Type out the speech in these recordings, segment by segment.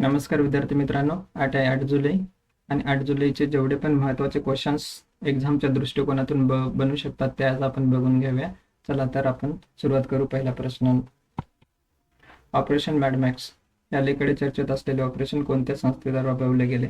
नमस्कार विद्यार्थी मित्रांनो आठ आहे आठ जुलै आणि आठ जुलैचे जेवढे पण महत्त्वाचे क्वेश्चन्स एक्झामच्या दृष्टिकोनातून ब बनू शकतात ते आज आपण बघून घेऊया. चला तर आपण सुरुवात करू पहिला प्रश्न. ऑपरेशन मॅडमॅक्स या लेकडे चर्चेत असलेले ऑपरेशन कोणत्या संस्थेद्वारे राबवले गेले?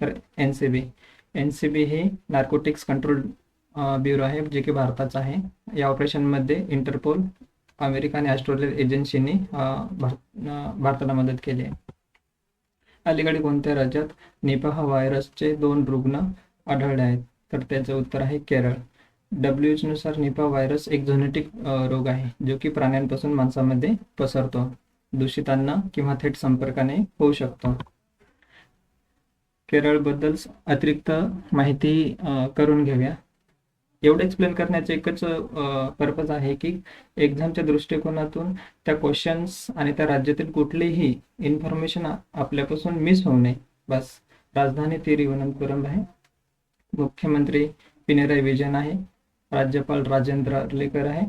तर N C B N C B हे नार्कोटिक्स कंट्रोल ब्युरो आहे जे की भारताचा आहे. या ऑपरेशनमध्ये इंटरपोल अमेरिका आणि ऑस्ट्रेलियन एजन्सीनी भारताला मदत केली आहे. अलीकडे कोणत्या राज्यात निपाह व्हायरसचे दोन रुग्ण आढळले आहेत? तर त्याचं उत्तर आहे केरळ. डब्ल्यू नुसार निपा व्हायरस एक झोनेटिक रोग आहे जो की प्राण्यांपासून माणसामध्ये पसरतो. दूषित अन्न किंवा थेट संपर्काने होऊ शकतो. केरळबद्दल अतिरिक्त माहिती करून घेऊया. एवढं एक्सप्लेन करण्याचं एकच पर्पज आहे की एक्झामच्या दृष्टिकोनातून त्या क्वेश्चन्स आणि त्या राज्यातील कुठलीही इन्फॉर्मेशन आपल्यापासून मिस होऊ नये. बस राजधानी तिरुवनंतपुरम आहे मुख्यमंत्री पिनराई विजयन आहे. राज्यपाल राजेंद्र अर्लेकर आहे.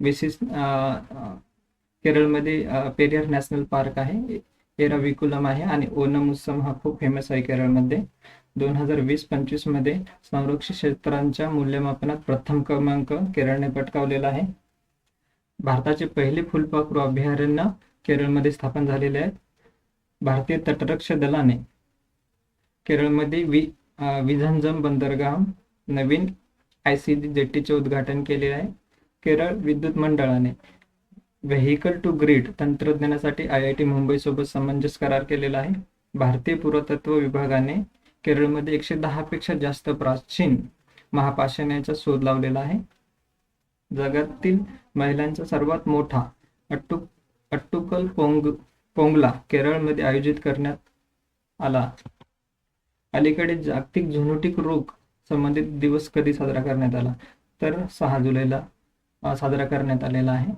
विशेष केरळमध्ये अ, पेरियार नॅशनल पार्क आहे. एराविकुलम आहे आणि ओनम उत्सव हा खूप फेमस आहे केरळमध्ये. दोन हजार वीस पंचवीसमध्ये संरक्षित क्षेत्रांच्या मूल्यमापनात प्रथम क्रमांक केरळने पटकावलेला आहे. भारताचे पहिले फुलपाखरू अभयारण्य केरळमध्ये स्थापन झालेले आहेत. भारतीय तटरक्षक दलाने केरळमध्ये वि विझंजम बंदरगाह नवीन आय सी जेट्टीचे उद्घाटन केले आहे. केरळ विद्युत मंडळाने व्हेकल टू ग्रीड तंत्रज्ञानासाठी आय आय टी मुंबईसोबत समंजस करार केलेला आहे. भारतीय पुरातत्व विभागाने केरळमध्ये एकशे दहा पेक्षा जास्त प्राचीन महापाषाणाचा शोध लावलेला आहे. जगातील महिलांचा सर्वात मोठा अट्टु अट्टुकल पोंग पोंगला केरळमध्ये आयोजित करण्यात आला. अलीकडे जागतिक झोनोटिक रोग संबंधित दिवस कधी साजरा करण्यात आला? तर सहा जुलैला साजरा करण्यात आलेला आहे.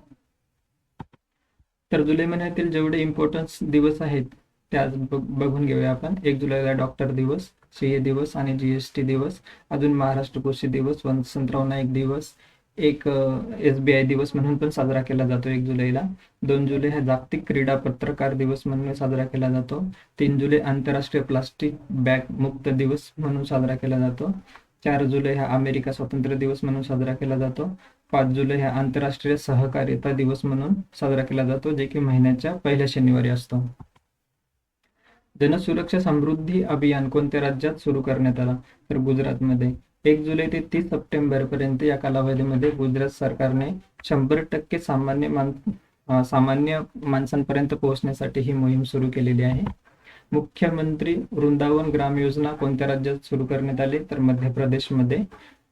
तर जुलै महिन्यातील जेवढे इम्पॉर्टन्स दिवस आहेत त्या बघून घेऊया आपण. एक जुलैला डॉक्टर दिवस सीए दिवस आणि जीएसटी दिवस. अजून महाराष्ट्र कृषी दिवस वसंतराव नाईक दिवस. एक एस बी आय दिवस म्हणून पण साजरा केला जातो एक जुलैला. दोन जुलै हा जागतिक क्रीडा पत्रकार दिवस म्हणून साजरा केला जातो. तीन जुलै आंतरराष्ट्रीय प्लास्टिक बॅग मुक्त दिवस म्हणून साजरा केला जातो. चार जुलै हा अमेरिका स्वातंत्र्य दिवस म्हणून साजरा केला जातो. पाच जुलै हा आंतरराष्ट्रीय सहकार्यता दिवस म्हणून साजरा केला जातो जे की महिन्याच्या पहिल्या शनिवारी असतो. जनसुरक्षा समृद्धी अभियान कोणत्या राज्यात सुरू करण्यात आला? तर गुजरातमध्ये. एक जुलै ते तीस सप्टेंबर पर्यंत या कालावधीमध्ये गुजरात सरकारने शंभर टक्के सामान्य मान सामान्य माणसांपर्यंत पोहोचण्यासाठी ही मोहीम सुरू केलेली आहे. मुख्यमंत्री वृंदावन ग्राम योजना कोणत्या राज्यात सुरू करण्यात आली? तर मध्य प्रदेशमध्ये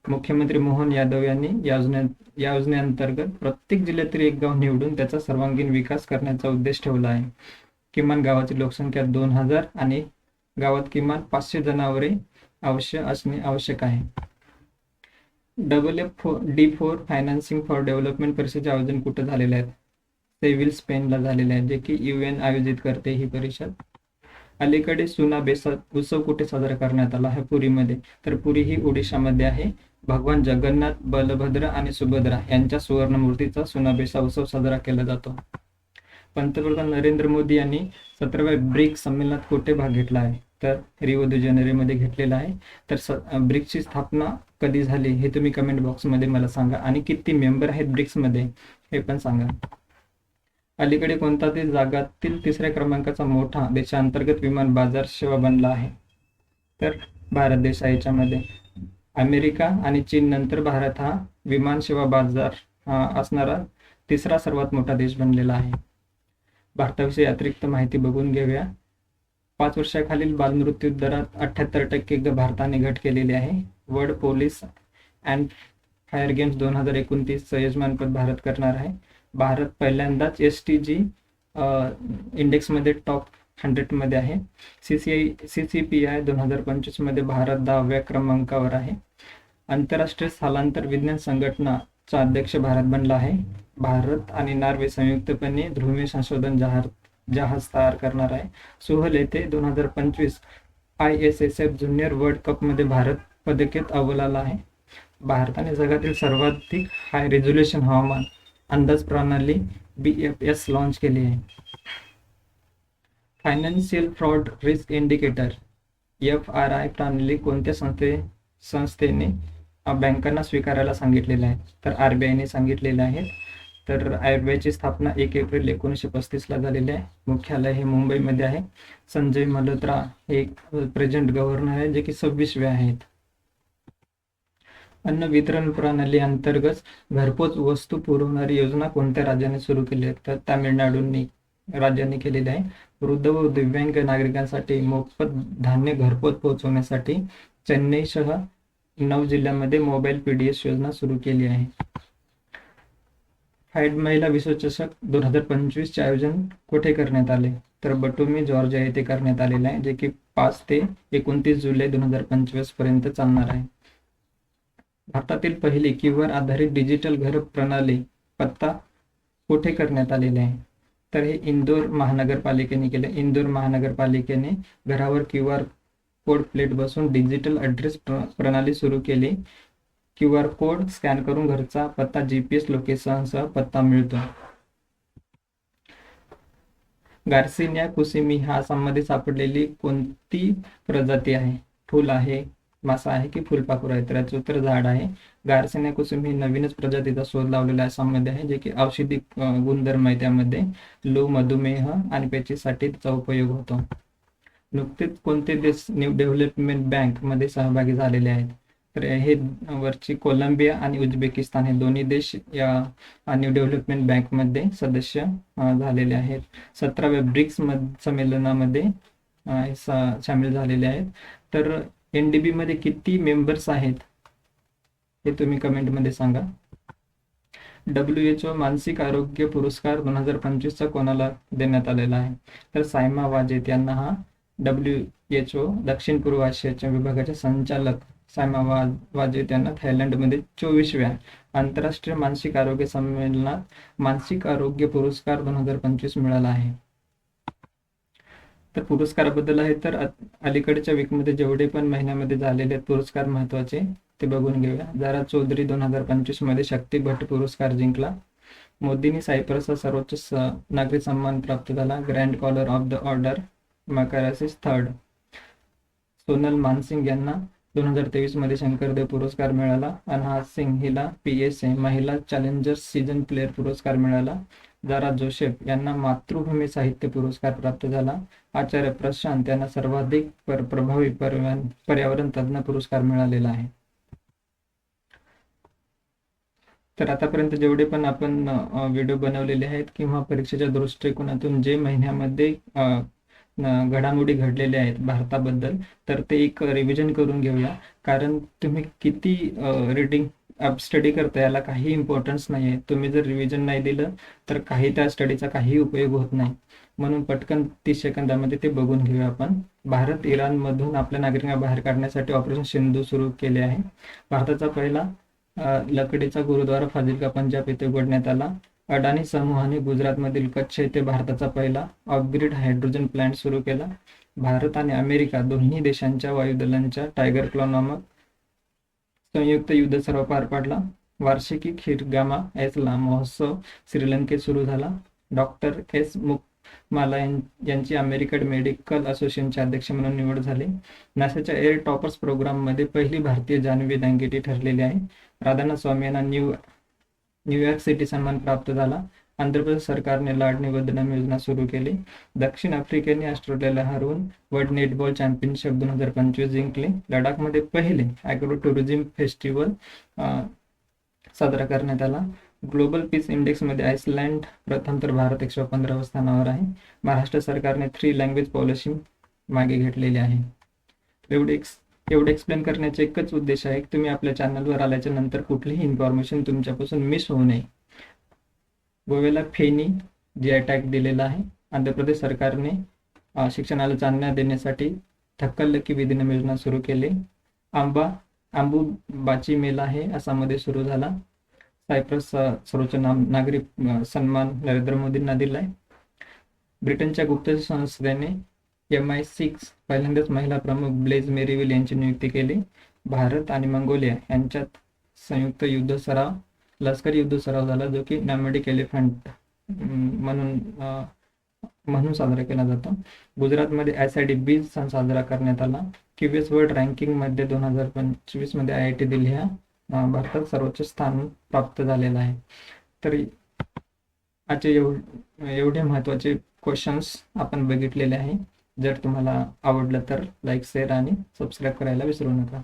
मुख्यमंत्री मोहन यादव यांनी या योजने या योजनेअंतर्गत प्रत्येक जिल्ह्यातील एक गाव निवडून त्याचा सर्वांगीण विकास करण्याचा उद्देश ठेवला आहे. किमान गावाची लोकसंख्या दोन हजार आणि गावात किमान पाचशे जनावरे अवश्य असणे आवश्यक आहे. Double F four D four financing for development परिषदेचे आयोजन कुठं झालेले आहेत सेव्हिल स्पेनला झालेले आहे जे की यू एन आयोजित करते ही परिषद. अलीकडे सुना बेसा उत्सव कुठे साजरा करण्यात आला आहे पुरीमध्ये? तर पुरी ही ओडिशामध्ये आहे. भगवान जगन्नाथ बलभद्र आणि सुभद्रा यांच्या सुवर्णमूर्तीचा सुनाबेसा उत्सव साजरा केला जातो. पंतप्रधान नरेंद्र मोदी यांनी सतराव्या ब्रिक्स संमेलनात कुठे भाग घेतला आहे? तर रिओ दे जानेरोमध्ये घेतलेला आहे. तर ब्रिक्सची स्थापना कधी झाली हे तुम्ही कमेंट बॉक्समध्ये मला सांगा. आणि किती मेंबर आहेत ब्रिक्समध्ये हे पण सांगा. अलीकडे कोणता जगातील तिसऱ्या क्रमांकाचा मोठा देशांतर्गत विमान बाजार सेवा बनला आहे. तर भारत देश आहे याच्यामध्ये. अमेरिका आणि चीन नंतर भारत हा विमान सेवा बाजार असणारा तिसरा सर्वात मोठा देश बनलेला आहे. भारताविषयी अतिरिक्त माहिती बघून घेऊया. पाच वर्षाखालील बालमृत्यू दरात अठ्याहत्तर टक्के भारताने घट केलेली आहे. World police and fire games दोन हजार एकोणतीसचं यजमानपद भारत करणार आहे. भारत पहिल्यांदाच एस टी जी इंडेक्समध्ये टॉप हंड्रेडमध्ये आहे. C C I C C P I दोन हजार पंचवीसमध्ये भारत दहाव्या क्रमांकावर आहे. आंतरराष्ट्रीय स्थलांतर विज्ञान संघटनाचा अध्यक्ष भारत बनला आहे. भारत आणि नॉर्वे संयुक्तपणे ध्रुवीय संशोधन जहाज जहाज तयार करणार आहे. सुहल येथे दोन हजार पंचवीस I S S F junior world कपमध्ये भारत पदकेत अव्वल आला आहे. भारताने जगातील सर्वाधिक हाय रेझोल्युशन हवामान अंदाज प्रणाली बी एफ एस लॉन्च केली आहे. Financial fraud risk indicator F R I प्रणाली कोणत्या संस्थे संस्थेने बँकांना स्वीकारायला सांगितलेलं आहे? तर आर बी आयने सांगितलेलं आहे. तर आर बी आयची स्थापना एक एप्रिल एकोणीसशे पस्तीसला झालेली आहे. मुख्यालय हे मुंबईमध्ये आहे. संजय मल्होत्रा हे प्रेझेंट गव्हर्नर आहे जे की सव्वीसवे आहेत. अन्न वितरण प्रणाली अंतर्गत घरपोच वस्तू पुरवणारी योजना कोणत्या राज्याने सुरू केली आहे? तर तामिळनाडूंनी राज्याने केलेली आहे. वृद्ध व दिव्यांग नागरिकांसाठी मोफत धान्य घरपोच पोहोचवण्यासाठी चेन्नईसह नऊ जिल्ह्यांमध्ये मोबाईल पीडीएस योजना सुरू केली आहे. हायड महिला विश्वचषक दोन हजार पंचवीसचे आयोजन कुठे करण्यात आले? तर बटुमी जॉर्जिया येथे करण्यात आलेले आहे जे की पाच ते एकोणतीस जुलै दोन हजार पंचवीसपर्यंत चालणार आहे. भारतातील पहिली क्यूआर आधारित डिजिटल घर प्रणाली पत्ता कुठे करण्यात आलेले आहे? तर हे इंदोर महानगरपालिकेने केले. इंदोर महानगरपालिकेने घरावर क्यू आर कोड प्लेट बसून डिजिटल ॲड्रेस प्रणाली सुरू केली. क्यू आर कोड स्कॅन करून घरचा पत्ता जी पी एस लोकेशनसह पत्ता मिळतो. गार्सिनिया कुसिमी हा संबंधित सापडलेली कोणती प्रजाती आहे? फुल आहे मासा आहे की फुलपाखरू आहे. तर याचं उत्तर झाड आहे. गार्सिनिया कुसुम ही नवीनच प्रजातीचा शोध लावलेला आसाममध्ये आहे जे की औषधी गुणधर्म आहे त्यामध्ये. लो मधुमेह आणि पेचीसाठी त्याचा उपयोग होतो. नुकतेच कोणते देश न्यू डेव्हलपमेंट बँकमध्ये सहभागी झालेले आहेत? तर हे वरची कोलंबिया आणि उझबेकिस्तान हे दोन्ही देश या न्यू डेव्हलपमेंट बँकमध्ये सदस्य झालेले आहेत. सतराव्या ब्रिक्स मध संमेलनामध्ये सामील झालेले आहेत. तर एन डी मध्ये किती मेंबर्स आहेत? हे तुम्ही कमेंटमध्ये सांगा. डब्ल्यू एच ओ मानसिक आरोग्य पुरस्कार दोन हजार पंचवीसचा कोणाला देण्यात आलेला आहे? तर सायमा वाजेत यांना हा डब्ल्यू एच ओ दक्षिण पूर्व आशियाच्या विभागाचे संचालक सायमा वा वाजेत यांना थायलंडमध्ये चोवीसव्या आंतरराष्ट्रीय मानसिक आरोग्य संमेलनात मानसिक आरोग्य पुरस्कार दोन हजार पंचवीस मिळाला आहे. तर पुरस्काराबद्दल आहे तर अलीकडच्या वीकमध्ये जेवढे पण महिन्यामध्ये झालेले आहेत पुरस्कार महत्त्वाचे ते बघून घेऊया. जरा चौधरी दोन हजार पंचवीसमध्ये शक्ती भट पुरस्कार जिंकला. मोदींनी सायप्रसचा सर्वोच्च नागरी सन्मान प्राप्त झाला. Grand collar of the order Makarios third Sonal Mansingh यांना दोन हजार तेवीसमध्ये शंकरदेव पुरस्कार मिळाला. अनहाज सिंग हिला पी एस ए महिला चॅलेंजर्स सीझन प्लेअर पुरस्कार मिळाला. जारा जोसेफ यांना मातृभूमी साहित्य पुरस्कार प्राप्त झाला. आचार्य प्रशांत यांना सर्वाधिक पर प्रभावी पर्यावरण पर्यावरण तज्ज्ञ पुरस्कार मिळालेला आहे. तर आतापर्यंत जेवढे पण आपण व्हिडिओ बनवलेले आहेत किंवा परीक्षेच्या दृष्टिकोनातून जे महिन्यामध्ये घडामोडी घडलेल्या आहेत भारताबद्दल तर ते एक रिव्हिजन करून घेऊया. कारण तुम्ही किती रीडिंग स्टडी करता याला काही इम्पॉर्टन्स नाही आहे तुम्ही जर रिव्हिजन नाही दिलं तर काही त्या स्टडीचा काही उपयोग होत नाही. म्हणून पटकन तीस सेकंदामध्ये ते बघून घेऊया आपण. भारत इराणमधून आपल्या नागरिकांना बाहेर काढण्यासाठी ऑपरेशन सिंधू सुरू केले आहे. भारताचा पहिला लकडीचा गुरुद्वारा फाजिलका पंजाब येथे उघडण्यात आला. अडाणी समूहाने गुजरातमधील कच्छ येथे भारताचा पहिला ऑफग्रिड हायड्रोजन प्लांट सुरू केला. भारत आणि अमेरिका दोन्ही देशांच्या वायुदलांच्या टायगर क्लॉ नामक संयुक्त युद्ध सर्व पार पाडला. वार्षिकी खिरगामा एसला महोत्सव श्रीलंकेत सुरू झाला. डॉक्टर एस मुकमाला यांची अमेरिकन मेडिकल असोसिएशनचे अध्यक्ष म्हणून निवड झाली. नासाच्या एअर टॉपर्स प्रोग्राममध्ये पहिली भारतीय जानवी दांगेटी ठरलेली आहे. राधानाथ स्वामी यांना न्यू न्यूयॉर्क सिटी सन्मान प्राप्त झाला. आंध्र प्रदेश सरकारने लाडणी बदनाम योजना सुरू केली. दक्षिण आफ्रिकेने ऑस्ट्रेलियाला हरवून वर्ल्ड नेटबॉल चॅम्पियनशिप दोन हजार पंचवीस जिंकले. लडाखमध्ये पहिले ॲग्रो टुरिझम फेस्टिवल साजरा करण्यात आला. ग्लोबल पीस इंडेक्समध्ये आइसलँड प्रथम तर भारत एकशे पंधराव्या स्थानावर आहे. महाराष्ट्र सरकारने थ्री लँग्वेज पॉलिसी मागे घेतलेली आहे. एवढे एक्स एवढे एक्सप्लेन करण्याचा एकच उद्देश आहे तुम्ही आपल्या चॅनलवर आल्याच्यानंतर कुठलीही इन्फॉर्मेशन तुमच्यापासून मिस होऊ नये. गोव्याला फेनी जी अटॅक टॅग दिलेला आहे. आंध्र प्रदेश सरकारने शिक्षणाला चालना देण्यासाठी थक्कल लकी विधिनम योजना सुरू केली. आंबा आंबूबाची मेला हे आसाममध्ये सुरू झाला. सायप्रस सर्वोच्च नाम नागरी सन्मान नरेंद्र मोदींना दिलाय. ब्रिटनच्या गुप्तचर संस्थेने एम आय सिक्स पहिल्यांदाच महिला प्रमुख ब्लेज मेरीविल यांची नियुक्ती केली. भारत आणि मंगोलिया यांच्यात संयुक्त युद्ध सराव लष्करी युद्ध सराव झाला जो की नॅमेडिक एलिफंट म्हणून म्हणून साजरा केला जातो. गुजरातमध्ये एस आय डी बी सण साजरा करण्यात आला. क्यूबीएस वर्ल्ड रँकिंगमध्ये दोन हजार पंचवीसमध्ये आय आय टी दिल्ली हा भारतात सर्वोच्च स्थान प्राप्त झालेलं आहे. तर आजचे एव एवढे महत्त्वाचे क्वेश्चन्स आपण बघितलेले आहे. जर तुम्हाला आवडलं तर लाईक शेअर आणि सबस्क्राईब करायला विसरू नका.